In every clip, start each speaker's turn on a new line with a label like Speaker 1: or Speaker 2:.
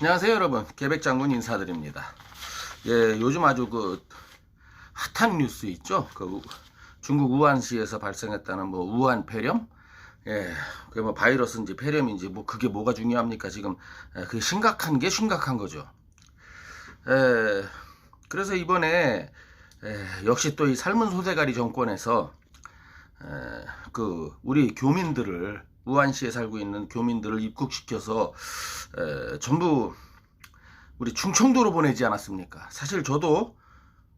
Speaker 1: 안녕하세요 여러분. 계백장군 인사드립니다. 예 요즘 아주 그 핫한 뉴스 있죠? 그 우- 중국 우한시에서 발생했다는 뭐 우한 폐렴? 예 그게 뭐 바이러스인지 폐렴인지 뭐 그게 뭐가 중요합니까? 지금 예, 그게 심각한 게 심각한 거죠. 예 그래서 이번에 예, 역시 또 이 삶은 소대가리 정권에서 에, 그 우리 교민들을 우한시에 살고 있는 교민들을 입국시켜서 에, 전부 우리 충청도로 보내지 않았습니까? 사실 저도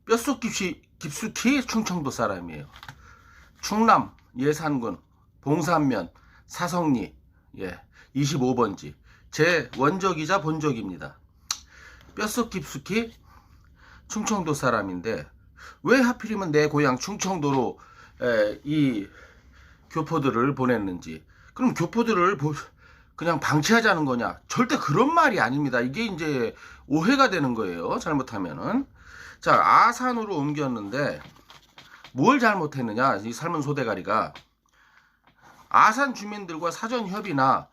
Speaker 1: 뼛속 깊이, 깊숙이 충청도 사람이에요. 충남 예산군 봉산면 사성리 예 25번지 제 원적이자 본적입니다. 뼛속 깊숙이 충청도 사람인데 왜 하필이면 내 고향 충청도로 에, 이 교포들을 보냈는지 그럼 교포들을 보- 그냥 방치하자는 거냐? 절대 그런 말이 아닙니다. 이게 이제 오해가 되는 거예요 잘못하면은. 자 아산으로 옮겼는데 뭘 잘못했느냐 이 삶은 소대가리가. 아산 주민들과 사전 협의나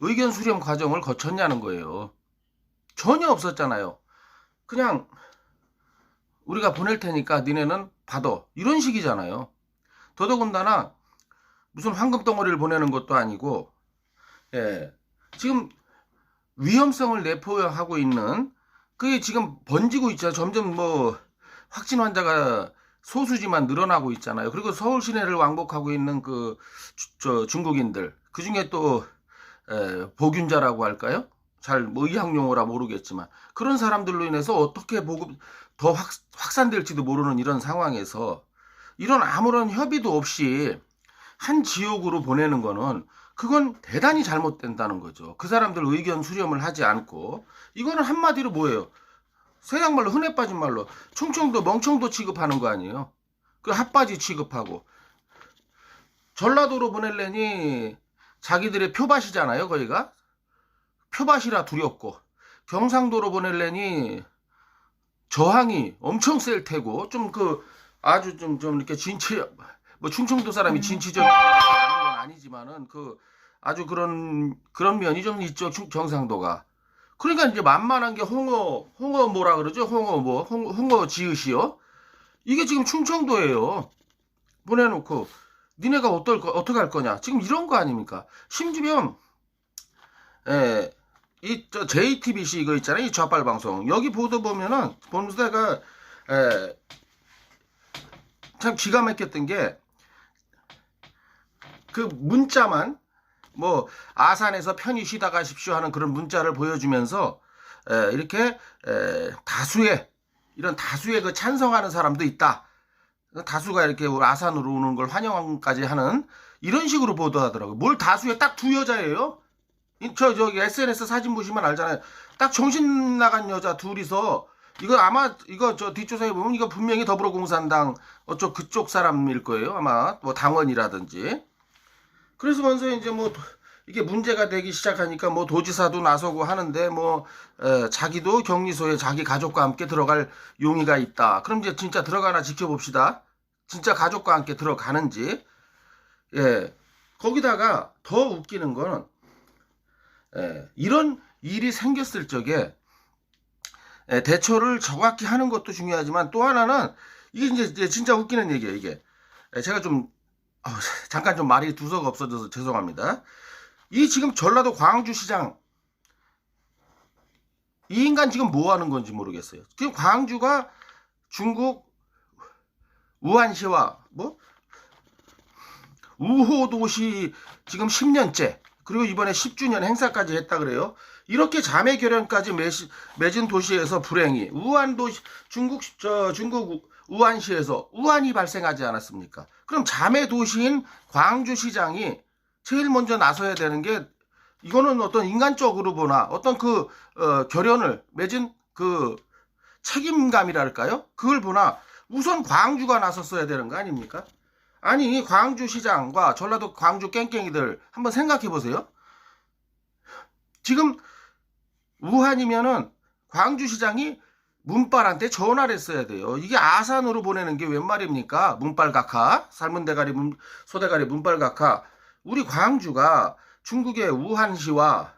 Speaker 1: 의견 수렴 과정을 거쳤냐는 거예요. 전혀 없었잖아요. 그냥 우리가 보낼 테니까 니네는 받아. 이런 식이잖아요. 더더군다나 무슨 황금 덩어리를 보내는 것도 아니고 예. 지금 위험성을 내포하고 있는 그게 지금 번지고 있잖아요 점점 뭐 확진 환자가 소수지만 늘어나고 있잖아요. 그리고 서울 시내를 왕복하고 있는 그 저 중국인들 그 중에 또 에, 복균자라고 할까요? 잘뭐 의학 용어라 모르겠지만 그런 사람들로 인해서 어떻게 보급 더 확, 확산될지도 모르는 이런 상황에서 이런 아무런 협의도 없이 한 지역으로 보내는 거는 그건 대단히 잘못된다는 거죠. 그 사람들 의견 수렴을 하지 않고 이거는 한마디로 뭐예요? 서양말로 흔해 빠진 말로 충청도 멍청도 취급하는 거 아니에요? 그 핫바지 취급하고 전라도로 보낼래니 자기들의 표밭이잖아요, 거기가 표밭이라 두렵고 경상도로 보낼래니 저항이 엄청 셀 테고 좀 그 아주 좀좀 이렇게 진취 뭐 충청도 사람이 진취적인 건 아니지만은 그 아주 그런 그런 면이 좀 있죠 충- 경상도가. 그러니까 이제 만만한 게 홍어 홍어 뭐라 그러죠? 홍어 뭐 홍, 홍어 지읒이요 이게 지금 충청도예요. 보내놓고 니네가 어떨 거 어떻게 할 거냐? 지금 이런 거 아닙니까? 심지어 에, 이, 저, JTBC 이거 있잖아요. 이 좌빨 방송. 여기 보도 보면은, 보면서가, 에, 참 기가 막혔던 게, 그 문자만, 뭐, 아산에서 편히 쉬다 가십시오 하는 그런 문자를 보여주면서, 에, 이렇게, 에, 다수의, 이런 다수의 그 찬성하는 사람도 있다. 다수가 이렇게 아산으로 오는 걸 환영까지 하는 이런 식으로 보도하더라고요. 뭘 다수에 딱 두 여자예요? 이- 저 저기 SNS 사진 보시면 알잖아요. 딱 정신 나간 여자 둘이서 이거 아마 이거 저 뒷조사해 보면 이거 분명히 더불어공산당 어쪽 그쪽 사람일 거예요. 아마 뭐 당원이라든지. 그래서 먼저 이제 뭐 이게 문제가 되기 시작하니까 뭐 도지사도 나서고 하는데 뭐 에, 자기도 격리소에 자기 가족과 함께 들어갈 용의가 있다. 그럼 이제 진짜 들어가나 지켜봅시다. 진짜 가족과 함께 들어가는지. 예. 거기다가 더 웃기는 거는 예, 이런 일이 생겼을 적에 예, 대처를 정확히 하는 것도 중요하지만 또 하나는 이게 이제 진짜 웃기는 얘기예요 이게 예, 제가 좀 어우, 잠깐 좀 말이 두서가 없어져서 죄송합니다 이 지금 전라도 광주시장 이 인간 지금 뭐 하는 건지 모르겠어요 지금 광주가 중국 우한시와 뭐 우호도시 지금 10년째 그리고 이번에 10주년 행사까지 했다 그래요. 이렇게 자매 결연까지 맺- 맺은 도시에서 불행이 우한 도시 중국 저 중국 우한시에서 우한이 발생하지 않았습니까? 그럼 자매 도시인 광주시장이 제일 먼저 나서야 되는 게 이거는 어떤 인간적으로 보나 어떤 그 어, 결연을 맺은 그 책임감이랄까요? 그걸 보나 우선 광주가 나섰어야 되는 거 아닙니까? 아니 광주시장과 전라도 광주 깽깽이들 한번 생각해 보세요. 지금 우한이면은 광주시장이 문빨한테 전화를 했어야 돼요. 이게 아산으로 보내는 게 웬 말입니까? 문빨각하 삶은 대가리 문, 소대가리 문빨각하 우리 광주가 중국의 우한시와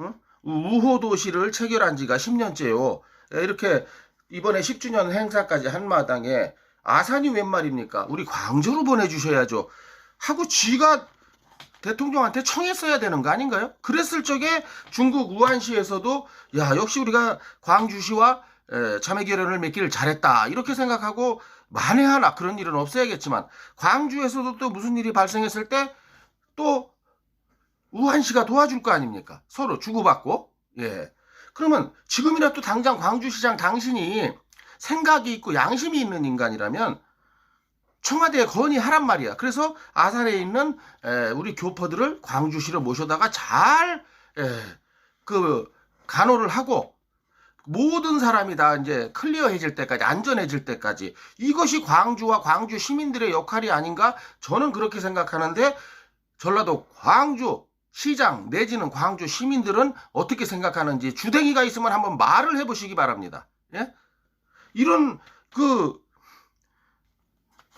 Speaker 1: 응? 우호 도시를 체결한 지가 10년째요. 이렇게 이번에 10주년 행사까지 한 마당에 아산이 웬 말입니까? 우리 광주로 보내주셔야죠. 하고 쥐가 대통령한테 청했어야 되는 거 아닌가요? 그랬을 적에 중국 우한시에서도 야 역시 우리가 광주시와 에, 자매 결연을 맺기를 잘했다 이렇게 생각하고 만에 하나 그런 일은 없어야겠지만 광주에서도 또 무슨 일이 발생했을 때 또 우한시가 도와줄 거 아닙니까? 서로 주고받고 예 그러면 지금이라도 당장 광주시장 당신이 생각이 있고 양심이 있는 인간이라면 청와대에 건의하란 말이야. 그래서 아산에 있는 에, 우리 교포들을 광주시로 모셔다가 잘 그 간호를 하고 모든 사람이 다 이제 클리어해질 때까지 안전해질 때까지 이것이 광주와 광주 시민들의 역할이 아닌가 저는 그렇게 생각하는데 전라도 광주 시장 내지는 광주 시민들은 어떻게 생각하는지 주댕이가 있으면 한번 말을 해보시기 바랍니다. 예? 이런 그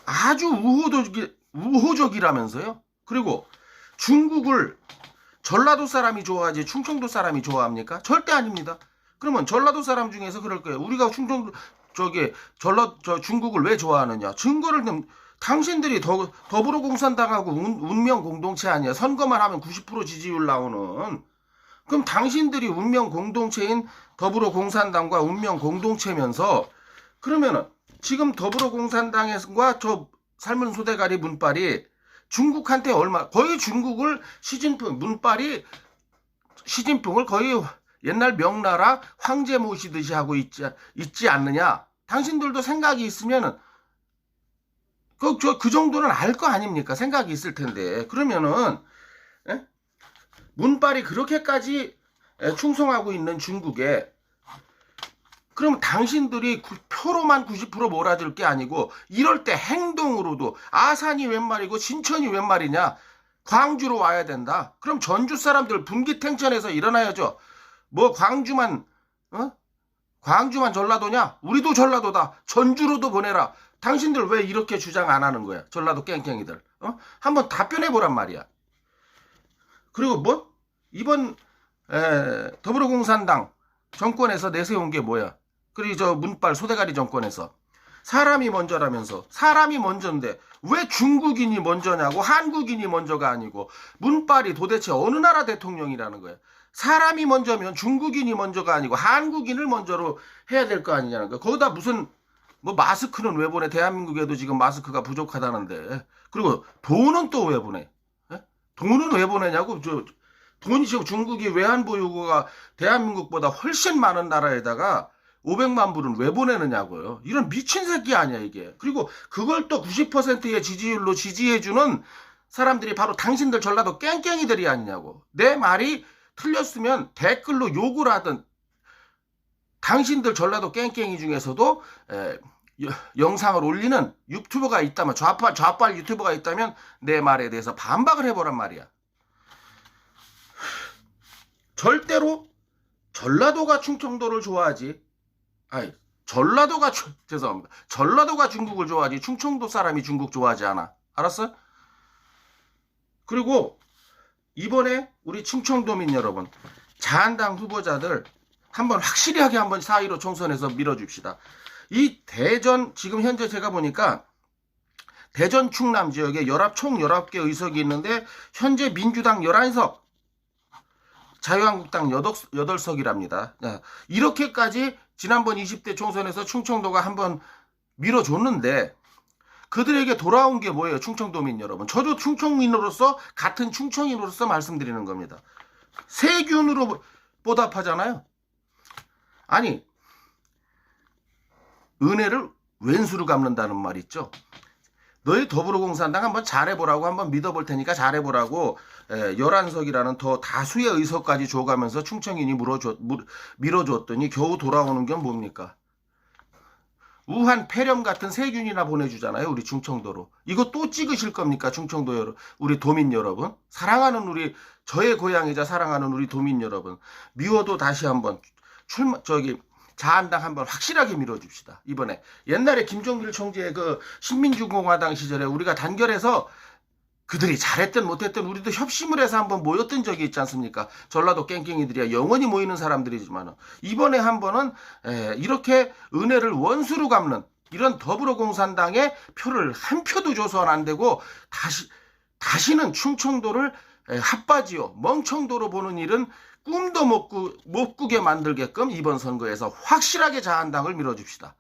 Speaker 1: 아주 우호적이, 우호적이라면서요. 그리고 중국을 전라도 사람이 좋아하지 충청도 사람이 좋아합니까? 절대 아닙니다. 그러면 전라도 사람 중에서 그럴 거예요. 우리가 충청도 저기 전라 저 중국을 왜 좋아하느냐? 증거를 좀 당신들이 더, 더불어공산당하고 운, 운명 공동체 아니야? 선거만 하면 90% 지지율 나오는. 그럼 당신들이 운명 공동체인 더불어공산당과 운명 공동체면서 그러면은 지금 더불어공산당과 저 삶은 소대가리 문빨이 중국한테 얼마 거의 중국을 시진핑 문빨이 시진핑을 거의 옛날 명나라 황제 모시듯이 하고 있지 있지 않느냐? 당신들도 생각이 있으면은 그, 저, 그 정도는 알 거 아닙니까? 생각이 있을 텐데. 그러면은, 에? 문빨이 그렇게까지 에, 충성하고 있는 중국에, 그럼 당신들이 구- 표로만 90% 몰아줄 게 아니고, 이럴 때 행동으로도, 아산이 웬 말이고, 신천이 웬 말이냐? 광주로 와야 된다. 그럼 전주 사람들 분기탱천에서 일어나야죠. 뭐, 광주만, 어? 광주만 전라도냐? 우리도 전라도다. 전주로도 보내라. 당신들 왜 이렇게 주장 안 하는 거야? 전라도 깽깽이들. 어? 한번 답변해 보란 말이야. 그리고 뭐? 이번 에, 더불어공산당 정권에서 내세운 게 뭐야? 그리고 저 문빨 소대가리 정권에서 사람이 먼저라면서 사람이 먼저인데 왜 중국인이 먼저냐고 한국인이 먼저가 아니고 문빨이 도대체 어느 나라 대통령이라는 거야? 사람이 먼저면 중국인이 먼저가 아니고 한국인을 먼저로 해야 될 거 아니냐는 거야. 거기다 무슨 뭐 마스크는 왜 보내? 대한민국에도 지금 마스크가 부족하다는데. 그리고 돈은 또 왜 보내? 예? 돈은 왜 보내냐고? 저 돈이 지금 중국이 외환 보유고가 대한민국보다 훨씬 많은 나라에다가 500만 불은 왜 보내느냐고요. 이런 미친 새끼 아니야 이게. 그리고 그걸 또 90%의 지지율로 지지해주는 사람들이 바로 당신들 전라도 깽깽이들이 아니냐고. 내 말이 틀렸으면 댓글로 욕을 하든 당신들 전라도 깽깽이 중에서도 에, 여- 영상을 올리는 유튜버가 있다면 좌빨 좌빨 유튜버가 있다면 내 말에 대해서 반박을 해보란 말이야. 절대로 전라도가 충청도를 좋아하지. 아니 전라도가 추- 죄송합니다. 전라도가 중국을 좋아하지 충청도 사람이 중국 좋아하지 않아. 알았어? 그리고 이번에 우리 충청도민 여러분 자한당 후보자들 한번 확실히 하게 한번 4.15 총선에서 밀어줍시다. 이 대전 지금 현재 제가 보니까 대전 충남 지역에 연합 총 19개 의석이 있는데 현재 민주당 11석 자유한국당 8, 8석이랍니다. 이렇게까지 지난번 20대 총선에서 충청도가 한번 밀어줬는데 그들에게 돌아온 게 뭐예요? 충청도민 여러분. 저도 충청민으로서 같은 충청인으로서 말씀드리는 겁니다. 세균으로 보답하잖아요. 아니 은혜를 왼수로 갚는다는 말 있죠. 너희 더불어공산당 한번 잘해보라고 한번 믿어볼 테니까 잘해보라고 에, 11석이라는 더 다수의 의석까지 줘가면서 충청인이 물어줬, 물, 밀어줬더니 겨우 돌아오는 게 뭡니까? 우한 폐렴 같은 세균이나 보내주잖아요. 우리 충청도로. 이거 또 찍으실 겁니까? 충청도 여러 우리 도민 여러분. 사랑하는 우리 저의 고향이자 사랑하는 우리 도민 여러분. 미워도 다시 한번 출마 저기 자한당 한번 확실하게 밀어줍시다. 이번에 옛날에 김종길 총재의 그 신민주공화당 시절에 우리가 단결해서 그들이 잘했든 못했든 우리도 협심을 해서 한번 모였던 적이 있지 않습니까? 전라도 깽깽이들이야 영원히 모이는 사람들이지만 이번에 한 번은 에, 이렇게 은혜를 원수로 갚는 이런 더불어공산당에 표를 한 표도 줘서는 안 되고 다시 다시는 충청도를 에, 핫바지요 멍청도로 보는 일은 꿈도 못, 꾸, 못 꾸게 만들게끔 이번 선거에서 확실하게 자한당을 밀어줍시다.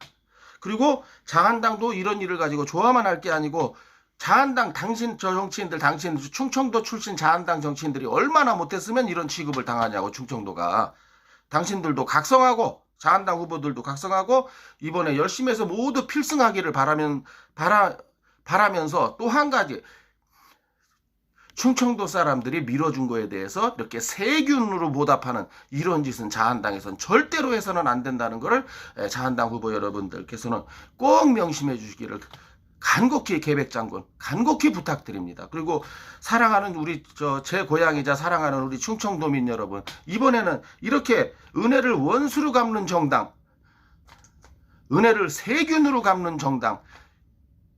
Speaker 1: 그리고 자한당도 이런 일을 가지고 좋아만 할 게 아니고 자한당 당신 저 정치인들 당신 충청도 출신 자한당 정치인들이 얼마나 못했으면 이런 취급을 당하냐고 충청도가. 당신들도 각성하고 자한당 후보들도 각성하고 이번에 열심히 해서 모두 필승하기를 바라면 바라 바라면서 또 한 가지. 충청도 사람들이 밀어준 거에 대해서 이렇게 세균으로 보답하는 이런 짓은 자한당에선 절대로 해서는 안 된다는 에, 자한당 후보 여러분들께서는 꼭 명심해 주시기를 간곡히 계백장군 간곡히 부탁드립니다. 그리고 사랑하는 우리 저 제 고향이자 사랑하는 우리 충청도민 여러분 이번에는 이렇게 은혜를 원수로 갚는 정당 은혜를 세균으로 갚는 정당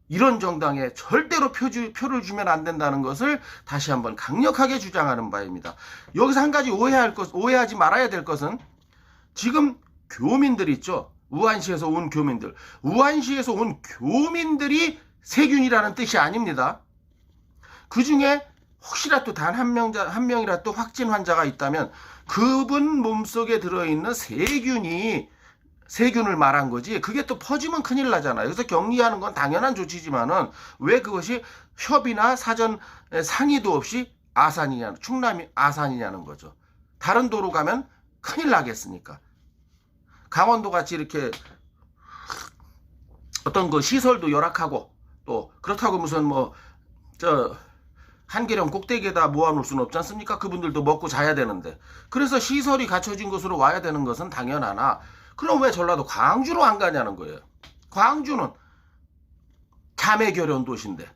Speaker 1: 이런 정당에 절대로 표주, 표를 주면 안 된다는 것을 다시 한번 강력하게 주장하는 바입니다. 여기서 한 가지 오해할 것, 오해하지 말아야 될 것은 지금 교민들 있죠. 우한시에서 온 교민들. 우한시에서 온 교민들이 세균이라는 뜻이 아닙니다. 그 중에 혹시라도 단 한 명, 한 명이라도 확진 환자가 있다면 그분 몸속에 들어있는 세균이 세균을 말한 거지 그게 또 퍼지면 큰일 나잖아요. 그래서 격리하는 건 당연한 조치지만은 왜 그것이 협의나 사전 상의도 없이 아산이냐 충남이 아산이냐는 거죠. 다른 도로 가면 큰일 나겠으니까. 강원도 같이 이렇게 어떤 그 시설도 열악하고 또 그렇다고 무슨 뭐 저 한계령 꼭대기에다 모아놓을 수는 없지 않습니까? 그분들도 먹고 자야 되는데 그래서 시설이 갖춰진 곳으로 와야 되는 것은 당연하나 그럼 왜 전라도 광주로 안 가냐는 거예요. 광주는 자매결연 도시인데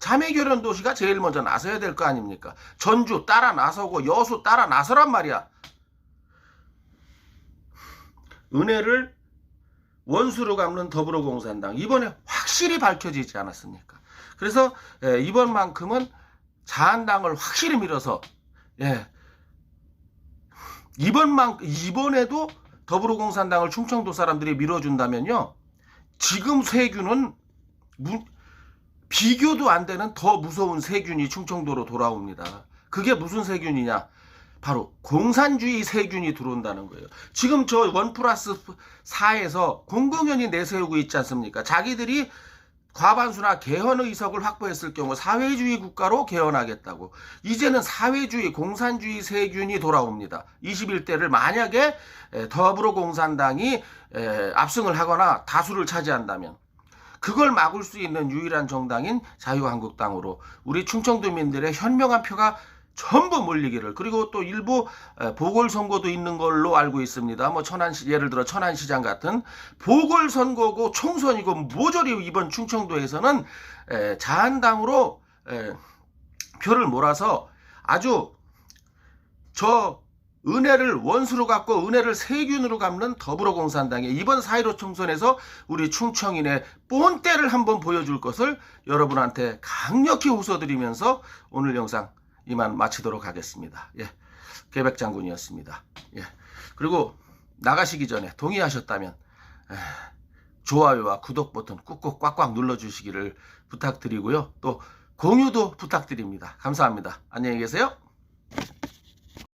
Speaker 1: 자매결연 도시가 제일 먼저 나서야 될 거 아닙니까? 전주 따라 나서고 여수 따라 나서란 말이야. 은혜를 원수로 갚는 더불어공산당 이번에 확실히 밝혀지지 않았습니까? 그래서 예, 이번만큼은 자한당을 확실히 밀어서 예, 이번만 이번에도 더불어공산당을 충청도 사람들이 밀어준다면요 지금 세균은 무- 비교도 안 되는 더 무서운 세균이 충청도로 돌아옵니다. 그게 무슨 세균이냐? 바로 공산주의 세균이 들어온다는 거예요. 지금 저 원 플러스 4에서 공공연히 내세우고 있지 않습니까? 자기들이 과반수나 개헌 의석을 확보했을 경우 사회주의 국가로 개헌하겠다고. 이제는 사회주의, 공산주의 세균이 돌아옵니다. 21대를 만약에 에, 더불어공산당이 에, 압승을 하거나 다수를 차지한다면 그걸 막을 수 있는 유일한 정당인 자유한국당으로 우리 충청도민들의 현명한 표가 전부 몰리기를 그리고 또 일부 에, 보궐선거도 있는 걸로 알고 있습니다. 뭐 천안시 예를 들어 천안시장 같은 보궐선거고 총선이고 모조리 이번 충청도에서는 에, 자한당으로 에, 표를 몰아서 아주 저 은혜를 원수로 갚고 은혜를 세균으로 갚는 더불어공산당의 이번 4.15 총선에서 우리 충청인의 본때를 한번 보여줄 것을 여러분한테 강력히 호소드리면서 오늘 영상 이만 마치도록 하겠습니다. 예. 계백 장군이었습니다. 예. 그리고 나가시기 전에 동의하셨다면 에, 좋아요와 구독 버튼 꾹꾹 꽉꽉 눌러주시기를 부탁드리고요. 또 공유도 부탁드립니다. 감사합니다. 안녕히 계세요.